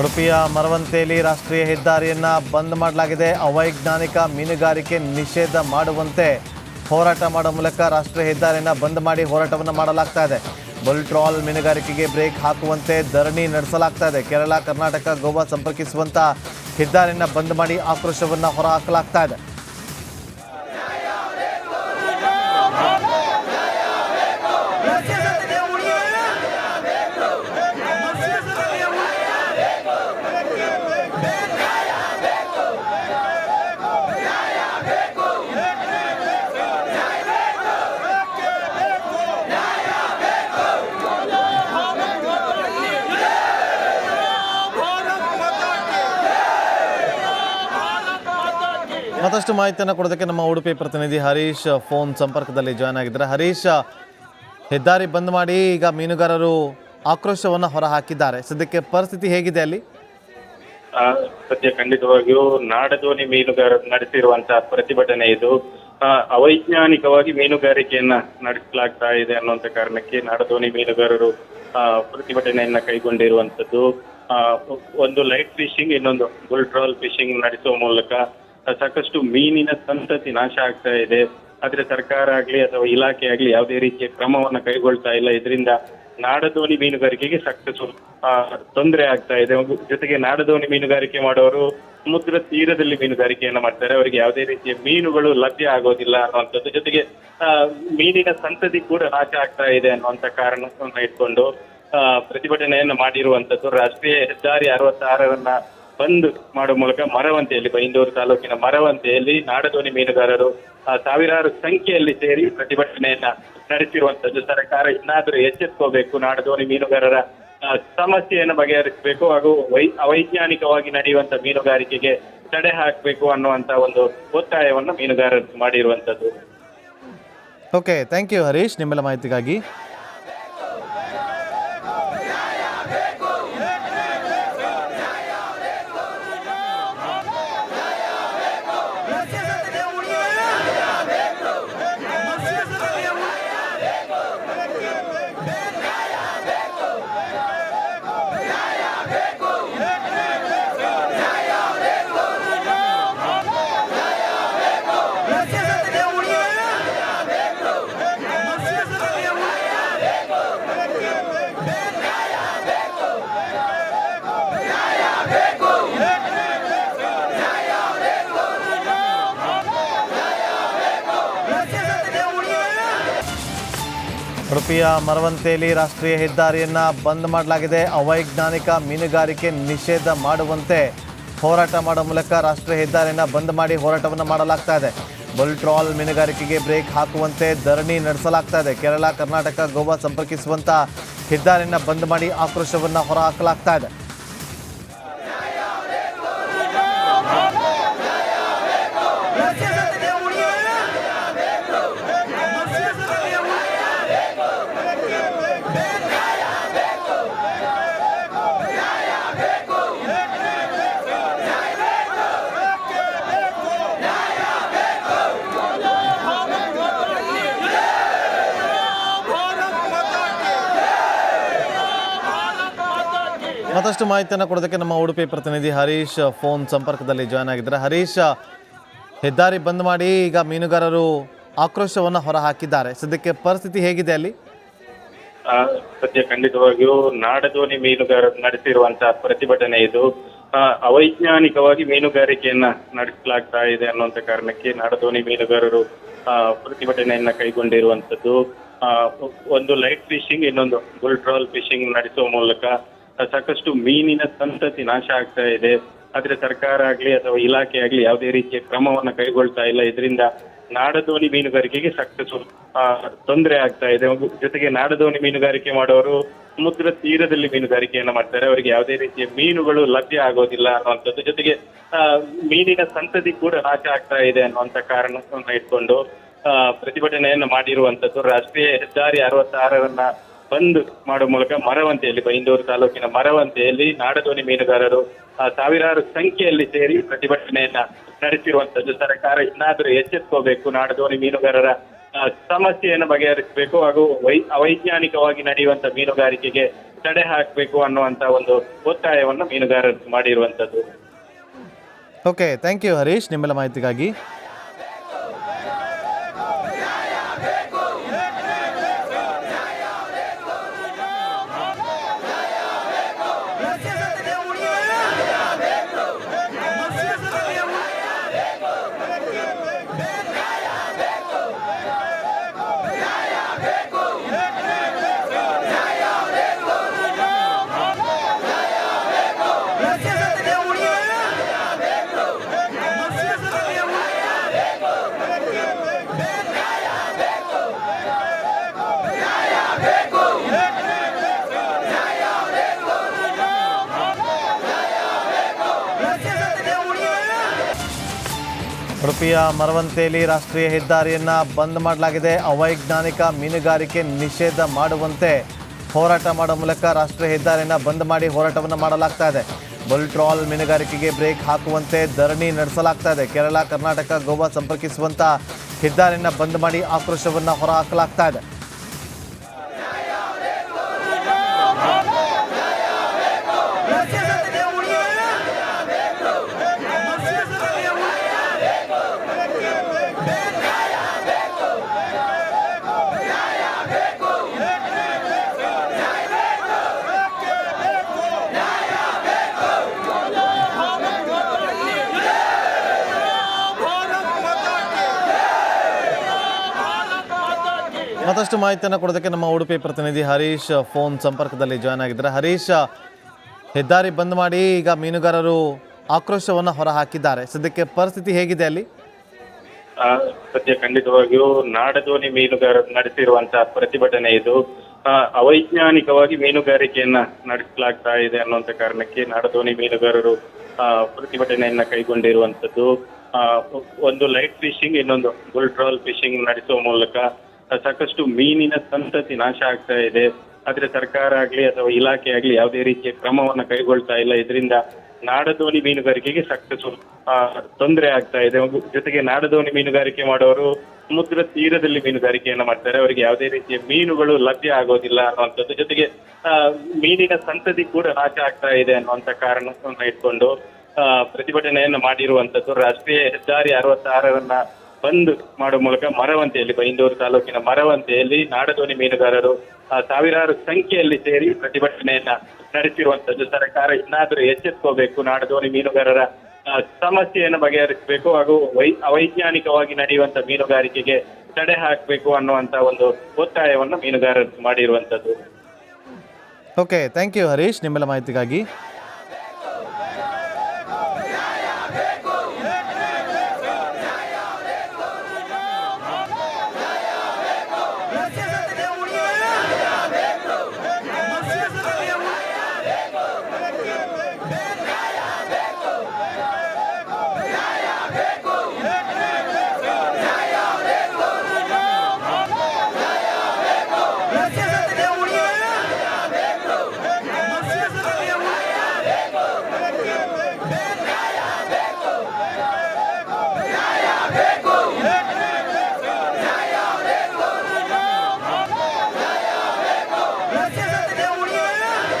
ಉಡುಪಿಯ ಮರವಂತೆಯಲ್ಲಿ ರಾಷ್ಟ್ರೀಯ ಹೆದ್ದಾರಿಯನ್ನು ಬಂದ್ ಮಾಡಲಾಗಿದೆ. ಅವೈಜ್ಞಾನಿಕ ಮೀನುಗಾರಿಕೆ ನಿಷೇಧ ಮಾಡುವಂತೆ ಹೋರಾಟ ಮಾಡುವ ಮೂಲಕ ರಾಷ್ಟ್ರೀಯ ಹೆದ್ದಾರಿಯನ್ನು ಬಂದ್ ಮಾಡಿ ಹೋರಾಟವನ್ನು ಮಾಡಲಾಗ್ತಾ ಇದೆ. ಬುಲ್ಟ್ರಾಲ್ ಮೀನುಗಾರಿಕೆಗೆ ಬ್ರೇಕ್ ಹಾಕುವಂತೆ ಧರಣಿ ನಡೆಸಲಾಗ್ತಾ ಇದೆ. ಕೇರಳ, ಕರ್ನಾಟಕ, ಗೋವಾ ಸಂಪರ್ಕಿಸುವಂತ ಹೆದ್ದಾರಿಯನ್ನು ಬಂದ್ ಮಾಡಿ ಆಕ್ರೋಶವನ್ನು ಹೊರಹಾಕಲಾಗ್ತಾ ಇದೆ. ಮತ್ತಷ್ಟು ಮಾಹಿತಿಯನ್ನು ಕೊಡೋದಕ್ಕೆ ನಮ್ಮ ಉಡುಪಿ ಪ್ರತಿನಿಧಿ ಹರೀಶ್ ಫೋನ್ ಸಂಪರ್ಕದಲ್ಲಿ ಜಾಯ್ನ್ ಆಗಿದ್ದಾರೆ. ಹರೀಶ್ ಹೆದ್ದಾರಿ ಬಂದ್ ಮಾಡಿ ಈಗ ಮೀನುಗಾರರು ಆಕ್ರೋಶವನ್ನು ಹೊರಹಾಕಿದ್ದಾರೆ. ಸದ್ಯಕ್ಕೆ ಪರಿಸ್ಥಿತಿ ಹೇಗಿದೆ ಅಲ್ಲಿ? ಸದ್ಯ ಖಂಡಿತವಾಗಿಯೂ ನಾಡದೋಣಿ ಮೀನುಗಾರರು ನಡೆಸಿರುವಂತಹ ಪ್ರತಿಭಟನೆ ಇದು. ಅವೈಜ್ಞಾನಿಕವಾಗಿ ಮೀನುಗಾರಿಕೆಯನ್ನ ನಡೆಸಲಾಗ್ತಾ ಇದೆ ಅನ್ನುವಂತ ಕಾರಣಕ್ಕೆ ನಾಡದೋಣಿ ಮೀನುಗಾರರು ಆ, ಪ್ರತಿಭಟನೆಯನ್ನ ಕೈಗೊಂಡಿರುವಂತದ್ದು ಒಂದು ಲೈಟ್ ಫಿಶಿಂಗ್ ಇನ್ನೊಂದು ಬುಲ್ ಟ್ರಾಲ್ ಫಿಶಿಂಗ್ ನಡೆಸುವ ಮೂಲಕ ಸಾಕಷ್ಟು ಮೀನಿನ ಸಂತತಿ ನಾಶ ಆಗ್ತಾ ಇದೆ. ಆದ್ರೆ ಸರ್ಕಾರ ಆಗ್ಲಿ ಅಥವಾ ಇಲಾಖೆ ಆಗ್ಲಿ ಯಾವುದೇ ರೀತಿಯ ಕ್ರಮವನ್ನ ಕೈಗೊಳ್ತಾ ಇಲ್ಲ. ಇದರಿಂದ ನಾಡದೋಣಿ ಮೀನುಗಾರಿಕೆಗೆ ಸಾಕಷ್ಟು ತೊಂದರೆ ಆಗ್ತಾ ಇದೆ. ಜೊತೆಗೆ ನಾಡದೋಣಿ ಮೀನುಗಾರಿಕೆ ಮಾಡುವವರು ಸಮುದ್ರ ತೀರದಲ್ಲಿ ಮೀನುಗಾರಿಕೆಯನ್ನ ಮಾಡ್ತಾರೆ. ಅವರಿಗೆ ಯಾವುದೇ ರೀತಿಯ ಮೀನುಗಳು ಲಭ್ಯ ಆಗೋದಿಲ್ಲ ಅನ್ನುವಂಥದ್ದು. ಜೊತೆಗೆ ಮೀನಿನ ಸಂತತಿ ಕೂಡ ನಾಶ ಆಗ್ತಾ ಇದೆ ಅನ್ನುವಂತ ಕಾರಣವನ್ನು ಇಟ್ಕೊಂಡು ಪ್ರತಿಭಟನೆಯನ್ನ ಮಾಡಿರುವಂತದ್ದು ರಾಷ್ಟ್ರೀಯ ಹೆದ್ದಾರಿ ಅರವತ್ತಾರರನ್ನ ಬಂದ್ ಮಾಡುವ ಮೂಲಕ ಮರವಂತೆಯಲ್ಲಿ, ಬೈಂದೂರು ತಾಲೂಕಿನ ಮರವಂತೆಯಲ್ಲಿ ನಾಡದೋಣಿ ಮೀನುಗಾರರು ಸಾವಿರಾರು ಸಂಖ್ಯೆಯಲ್ಲಿ ಸೇರಿ ಪ್ರತಿಭಟನೆಯನ್ನ ನಡೆಸಿರುವಂತದ್ದು. ಸರ್ಕಾರ ಇನ್ನಾದರೂ ಎಚ್ಚೆತ್ಕೋಬೇಕು ನಾಡದೋಣಿ ಮೀನುಗಾರರ ಸಮಸ್ಯೆಯನ್ನು ಬಗೆಹರಿಸಬೇಕು ಹಾಗೂ ವೈ, ಅವೈಜ್ಞಾನಿಕವಾಗಿ ನಡೆಯುವಂತ ಮೀನುಗಾರಿಕೆಗೆ ತಡೆ ಹಾಕಬೇಕು ಅನ್ನುವಂತ ಒಂದು ಒತ್ತಾಯವನ್ನು ಮೀನುಗಾರರು ಮಾಡಿರುವಂತದ್ದು. Okay thank you Harish. ನಿಮ್ಮೆಲ್ಲ ಮಾಹಿತಿಗಾಗಿ ಉಡುಪಿಯ ಮರವಂತೆಯಲ್ಲಿ ರಾಷ್ಟ್ರೀಯ ಹೆದ್ದಾರಿಯನ್ನು ಬಂದ್ ಮಾಡಲಾಗಿದೆ. ಅವೈಜ್ಞಾನಿಕ ಮೀನುಗಾರಿಕೆ ನಿಷೇಧ ಮಾಡುವಂತೆ ಹೋರಾಟ ಮಾಡುವ ಮೂಲಕ ರಾಷ್ಟ್ರೀಯ ಹೆದ್ದಾರಿಯನ್ನು ಬಂದ್ ಮಾಡಿ ಹೋರಾಟವನ್ನು ಮಾಡಲಾಗ್ತಾ ಇದೆ. ಬುಲ್ಟ್ರಾಲ್ ಮೀನುಗಾರಿಕೆಗೆ ಬ್ರೇಕ್ ಹಾಕುವಂತೆ ಧರಣಿ ನಡೆಸಲಾಗ್ತಾ ಇದೆ. ಕೇರಳ, ಕರ್ನಾಟಕ, ಗೋವಾ ಸಂಪರ್ಕಿಸುವಂತ ಹೆದ್ದಾರಿಯನ್ನು ಬಂದ್ ಮಾಡಿ ಆಕ್ರೋಶವನ್ನು ಹೊರಹಾಕಲಾಗ್ತಾ ಇದೆ. ಮತ್ತಷ್ಟು ಮಾಹಿತಿಯನ್ನು ಕೊಡೋದಕ್ಕೆ ನಮ್ಮ ಉಡುಪಿ ಪ್ರತಿನಿಧಿ ಹರೀಶ್ ಫೋನ್ ಸಂಪರ್ಕದಲ್ಲಿ ಜಾಯ್ನ್ ಆಗಿದ್ದಾರೆ. ಹರೀಶ್ ಹೆದ್ದಾರಿ ಬಂದ್ ಮಾಡಿ ಈಗ ಮೀನುಗಾರರು ಆಕ್ರೋಶವನ್ನು ಹೊರಹಾಕಿದ್ದಾರೆ. ಸದ್ಯಕ್ಕೆ ಪರಿಸ್ಥಿತಿ ಹೇಗಿದೆ ಅಲ್ಲಿ? ಸದ್ಯ ಖಂಡಿತವಾಗಿಯೂ ನಾಡದೋಣಿ ಮೀನುಗಾರರು ನಡೆಸಿರುವಂತಹ ಪ್ರತಿಭಟನೆ ಇದು. ಅವೈಜ್ಞಾನಿಕವಾಗಿ ಮೀನುಗಾರಿಕೆಯನ್ನ ನಡೆಸಲಾಗ್ತಾ ಇದೆ ಅನ್ನುವಂತ ಕಾರಣಕ್ಕೆ ನಾಡದೋಣಿ ಮೀನುಗಾರರು ಪ್ರತಿಭಟನೆಯನ್ನ ಕೈಗೊಂಡಿರುವಂತದ್ದು ಆ, ಒಂದು ಲೈಟ್ ಫಿಶಿಂಗ್ ಇನ್ನೊಂದು ಬುಲ್ ಟ್ರಾಲ್ ಫಿಶಿಂಗ್ ನಡೆಸುವ ಮೂಲಕ ಸಾಕಷ್ಟು ಮೀನಿನ ಸಂತತಿ ನಾಶ ಆಗ್ತಾ ಇದೆ. ಆದ್ರೆ ಸರ್ಕಾರ ಆಗ್ಲಿ ಅಥವಾ ಇಲಾಖೆ ಆಗ್ಲಿ ಯಾವುದೇ ರೀತಿಯ ಕ್ರಮವನ್ನ ಕೈಗೊಳ್ತಾ ಇಲ್ಲ. ಇದರಿಂದ ನಾಡದೋಣಿ ಮೀನುಗಾರಿಕೆಗೆ ಸಾಕಷ್ಟು ತೊಂದರೆ ಆಗ್ತಾ ಇದೆ. ಜೊತೆಗೆ ನಾಡದೋಣಿ ಮೀನುಗಾರಿಕೆ ಮಾಡೋರು ಸಮುದ್ರ ತೀರದಲ್ಲಿ ಮೀನುಗಾರಿಕೆಯನ್ನ ಮಾಡ್ತಾರೆ. ಅವರಿಗೆ ಯಾವುದೇ ರೀತಿಯ ಮೀನುಗಳು ಲಭ್ಯ ಆಗೋದಿಲ್ಲ ಅನ್ನುವಂಥದ್ದು. ಜೊತೆಗೆ ಮೀನಿನ ಸಂತತಿ ಕೂಡ ನಾಶ ಆಗ್ತಾ ಇದೆ ಅನ್ನುವಂತ ಕಾರಣವನ್ನು ಇಟ್ಕೊಂಡು ಪ್ರತಿಭಟನೆಯನ್ನ ಮಾಡಿರುವಂತದ್ದು ರಾಷ್ಟ್ರೀಯ ಹೆದ್ದಾರಿ ಅರವತ್ತಾರರನ್ನ ಬಂದ್ ಮಾಡುವ ಮೂಲಕ ಮರವಂತೆಯಲ್ಲಿ ಬೈಂದೂರು ತಾಲೂಕಿನ ಮರವಂತೆಯಲ್ಲಿ ನಾಡದೋಣಿ ಮೀನುಗಾರರು ಸಾವಿರಾರು ಸಂಖ್ಯೆಯಲ್ಲಿ ಸೇರಿ ಪ್ರತಿಭಟನೆಯನ್ನ ನಡೆಸಿರುವಂತದ್ದು. ಸರ್ಕಾರ ಇನ್ನಾದರೂ ಎಚ್ಚೆತ್ಕೋಬೇಕು ನಾಡದೋಣಿ ಮೀನುಗಾರರ ಸಮಸ್ಯೆಯನ್ನು ಬಗೆಹರಿಸಬೇಕು ಹಾಗೂ ವೈ, ಅವೈಜ್ಞಾನಿಕವಾಗಿ ನಡೆಯುವಂತ ಮೀನುಗಾರಿಕೆಗೆ ತಡೆ ಹಾಕಬೇಕು ಅನ್ನುವಂತ ಒಂದು ಒತ್ತಾಯವನ್ನು ಮೀನುಗಾರರು ಮಾಡಿರುವಂತದ್ದು. Okay thank you Harish. ನಿಮ್ಮೆಲ್ಲ ಮಾಹಿತಿಗಾಗಿ ಉಡುಪಿಯ ಮರವಂತೆಯಲ್ಲಿ ರಾಷ್ಟ್ರೀಯ ಹೆದ್ದಾರಿಯನ್ನ ಬಂದ್ ಮಾಡಲಾಗಿದೆ. ಅವೈಜ್ಞಾನಿಕ ಮೀನುಗಾರಿಕೆ ನಿಷೇಧ ಮಾಡುವಂತೆ ಹೋರಾಟ ಮಾಡುವ ಮೂಲಕ ರಾಷ್ಟ್ರೀಯ ಹೆದ್ದಾರಿಯನ್ನ ಬಂದ್ ಮಾಡಿ ಹೋರಾಟವನ್ನು ಮಾಡಲಾಗ್ತಾ ಇದೆ. ಬುಲ್ ಮೀನುಗಾರಿಕೆಗೆ ಬ್ರೇಕ್ ಹಾಕುವಂತೆ ಧರಣಿ ನಡೆಸಲಾಗ್ತಾ ಇದೆ. ಕೇರಳ, ಕರ್ನಾಟಕ, ಗೋವಾ ಸಂಪರ್ಕಿಸುವಂಥ ಹೆದ್ದಾರಿಯನ್ನ ಬಂದ್ ಮಾಡಿ ಆಕ್ರೋಶವನ್ನು ಹೊರಹಾಕಲಾಗ್ತಾ ಇದೆ. ಮತ್ತಷ್ಟು ಮಾಹಿತಿಯನ್ನು ಕೊಡೋದಕ್ಕೆ ನಮ್ಮ ಉಡುಪಿ ಪ್ರತಿನಿಧಿ ಹರೀಶ್ ಫೋನ್ ಸಂಪರ್ಕದಲ್ಲಿ ಜಾಯ್ನ್ ಆಗಿದ್ದಾರೆ. ಹರೀಶ್ ಹೆದ್ದಾರಿ ಬಂದ್ ಮಾಡಿ ಈಗ ಮೀನುಗಾರರು ಆಕ್ರೋಶವನ್ನು ಹೊರಹಾಕಿದ್ದಾರೆ. ಸದ್ಯಕ್ಕೆ ಪರಿಸ್ಥಿತಿ ಹೇಗಿದೆ ಅಲ್ಲಿ? ಸದ್ಯ ಖಂಡಿತವಾಗಿಯೂ ನಾಡದೋಣಿ ಮೀನುಗಾರರು ನಡೆಸಿರುವಂತಹ ಪ್ರತಿಭಟನೆ ಇದು. ಅವೈಜ್ಞಾನಿಕವಾಗಿ ಮೀನುಗಾರಿಕೆಯನ್ನ ನಡೆಸಲಾಗ್ತಾ ಇದೆ ಅನ್ನುವಂತ ಕಾರಣಕ್ಕೆ ನಾಡದೋಣಿ ಮೀನುಗಾರರು ಪ್ರತಿಭಟನೆಯನ್ನ ಕೈಗೊಂಡಿರುವಂತದ್ದು. ಆ, ಒಂದು ಲೈಟ್ ಫಿಶಿಂಗ್ ಇನ್ನೊಂದು ಬುಲ್ ಟ್ರಾಲ್ ಫಿಶಿಂಗ್ ನಡೆಸುವ ಮೂಲಕ ಸಾಕಷ್ಟು ಮೀನಿನ ಸಂತತಿ ನಾಶ ಆಗ್ತಾ ಇದೆ. ಆದ್ರೆ ಸರ್ಕಾರ ಆಗ್ಲಿ ಅಥವಾ ಇಲಾಖೆ ಆಗ್ಲಿ ಯಾವುದೇ ರೀತಿಯ ಕ್ರಮವನ್ನ ಕೈಗೊಳ್ತಾ ಇಲ್ಲ. ಇದರಿಂದ ನಾಡದೋಣಿ ಮೀನುಗಾರಿಕೆಗೆ ಸಾಕಷ್ಟು ತೊಂದರೆ ಆಗ್ತಾ ಇದೆ. ಜೊತೆಗೆ ನಾಡದೋಣಿ ಮೀನುಗಾರಿಕೆ ಮಾಡೋರು ಸಮುದ್ರ ತೀರದಲ್ಲಿ ಮೀನುಗಾರಿಕೆಯನ್ನ ಮಾಡ್ತಾರೆ. ಅವರಿಗೆ ಯಾವುದೇ ರೀತಿಯ ಮೀನುಗಳು ಲಭ್ಯ ಆಗೋದಿಲ್ಲ ಅನ್ನುವಂಥದ್ದು. ಜೊತೆಗೆ ಮೀನಿನ ಸಂತತಿ ಕೂಡ ನಾಶ ಆಗ್ತಾ ಇದೆ ಅನ್ನುವಂಥ ಕಾರಣವನ್ನು ಇಟ್ಕೊಂಡು ಪ್ರತಿಭಟನೆಯನ್ನ ಮಾಡಿರುವಂತದ್ದು ರಾಷ್ಟ್ರೀಯ ಹೆದ್ದಾರಿ ಅರವತ್ತಾರರನ್ನ ಬಂದ್ ಮಾಡುವ ಮೂಲಕ ಮರವಂತೆಯಲ್ಲಿ, ಬೈಂದೂರು ತಾಲೂಕಿನ ಮರವಂತೆಯಲ್ಲಿ ನಾಡದೋಣಿ ಮೀನುಗಾರರು ಸಾವಿರಾರು ಸಂಖ್ಯೆಯಲ್ಲಿ ಸೇರಿ ಪ್ರತಿಭಟನೆಯನ್ನ ನಡೆಸಿರುವಂತದ್ದು. ಸರ್ಕಾರ ಇನ್ನಾದರೂ ಎಚ್ಚೆತ್ಕೋಬೇಕು ನಾಡದೋಣಿ ಮೀನುಗಾರರ ಸಮಸ್ಯೆಯನ್ನು ಬಗೆಹರಿಸಬೇಕು ಹಾಗೂ ವೈ, ಅವೈಜ್ಞಾನಿಕವಾಗಿ ನಡೆಯುವಂತ ಮೀನುಗಾರಿಕೆಗೆ ತಡೆ ಹಾಕಬೇಕು ಅನ್ನುವಂತ ಒಂದು ಒತ್ತಾಯವನ್ನು ಮೀನುಗಾರರು ಮಾಡಿರುವಂತದ್ದು. Okay thank you Harish. ನಿಮ್ಮೆಲ್ಲ ಮಾಹಿತಿಗಾಗಿ